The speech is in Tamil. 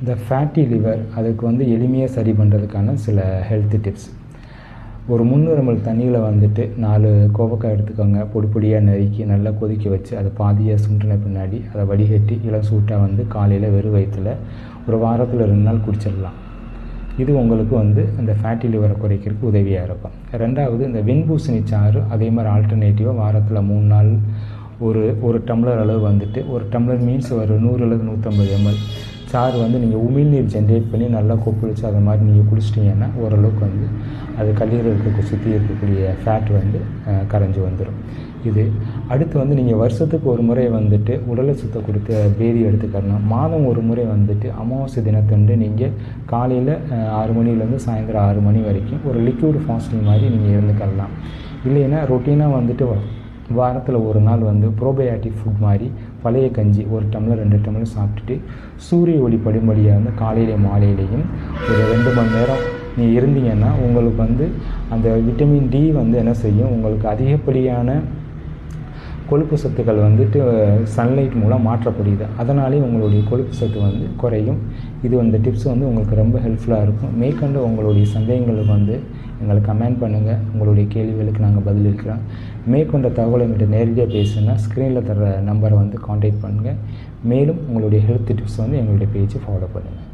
இந்த ஃபேட்டி லிவர் அதுக்கு வந்து எளிமையாக சரி பண்ணுறதுக்கான சில ஹெல்த் டிப்ஸ் ஒரு முந்நூறு தண்ணியில் வந்துட்டு நாலு கோவக்காய் எடுத்துக்கோங்க. பொடி பொடியாக நறுக்கி நல்லா கொதிக்க வச்சு அதை பாதியாக சுண்டின பின்னாடி அதை வடிகட்டி இளம் சூட்டாக வந்து காலையில் வெறும் வயிற்றில் ஒரு வாரத்தில் ரெண்டு நாள் குடிச்சிடலாம். இது உங்களுக்கு வந்து இந்த ஃபேட்டி லிவரை குறைக்கிறதுக்கு உதவியாக இருக்கும். ரெண்டாவது இந்த வெண்பூசணி சாறு அதே மாதிரி ஆல்டர்னேட்டிவாக வாரத்தில் மூணு நாள் ஒரு ஒரு டம்ளர் அளவு வந்துட்டு ஒரு டம்ளர் மீன்ஸ் ஒரு நூறு அல்லது நூற்றம்பது எம்எல் சாறு வந்து நீங்கள் உமிழ்நீர் ஜென்ரேட் பண்ணி நல்லா கொப்பளிச்சு அதை மாதிரி நீங்கள் குடிச்சிட்டிங்கன்னா ஓரளவுக்கு வந்து அது கல்லீரல் இருக்க சுற்றி இருக்கக்கூடிய ஃபேட் வந்து கரைஞ்சி வந்துடும் இது அடுத்து வந்து நீங்கள் வருஷத்துக்கு ஒரு முறை வந்துட்டு உடலை சுத்த கொடுத்த பேதி எடுத்துக்கணும் மாதம் ஒரு முறை வந்துட்டு அமாவாசை தினத்தன்று நீங்கள் காலையில் ஆறு மணிலேருந்து சாயந்தரம் ஆறு மணி வரைக்கும் ஒரு லிக்விட் ஃபாஸ்டிங் மாதிரி நீங்கள் இருந்துக்கலாம் இல்லைன்னா ரொட்டீனாக வந்துட்டு வாரத்தில் ஒரு நாள் வந்து ப்ரோபயாட்டிக் ஃபுட் மாதிரி பழைய கஞ்சி ஒரு டம்ளர் ரெண்டு டம்ளர் சாப்பிட்டுட்டு சூரிய ஒளி படும்படியாக வந்து காலையிலேயும் மாலையிலையும் ஒரு ரெண்டு மணி நேரம் நீ இருந்தீங்கன்னா உங்களுக்கு வந்து அந்த விட்டமின் டி வந்து என்ன செய்யும்? உங்களுக்கு அதிகப்படியான கொழுப்பு சத்துக்கள் வந்துட்டு சன்லைட் மூலம் மாற்றப்படுது. அதனாலே உங்களுடைய கொழுப்பு சத்து வந்து குறையும். இது அந்த டிப்ஸ் வந்து உங்களுக்கு ரொம்ப ஹெல்ப்ஃபுல்லாக இருக்கும். மேற்கொண்டு உங்களுடைய சந்தேகங்களுக்கு வந்து எங்களை கமெண்ட் பண்ணுங்கள் உங்களுடைய கேள்விகளுக்கு நாங்கள் பதிலளிக்கிறோம் மேற்கொண்ட தகவலை எங்கிட்ட நேரடியாக பேசுனா ஸ்க்ரீனில் தர நம்பரை வந்து காண்டாக்ட் பண்ணுங்கள் மேலும் உங்களுடைய ஹெல்த் டிப்ஸ் வந்து எங்களுடைய பேஜை ஃபாலோ பண்ணுங்கள்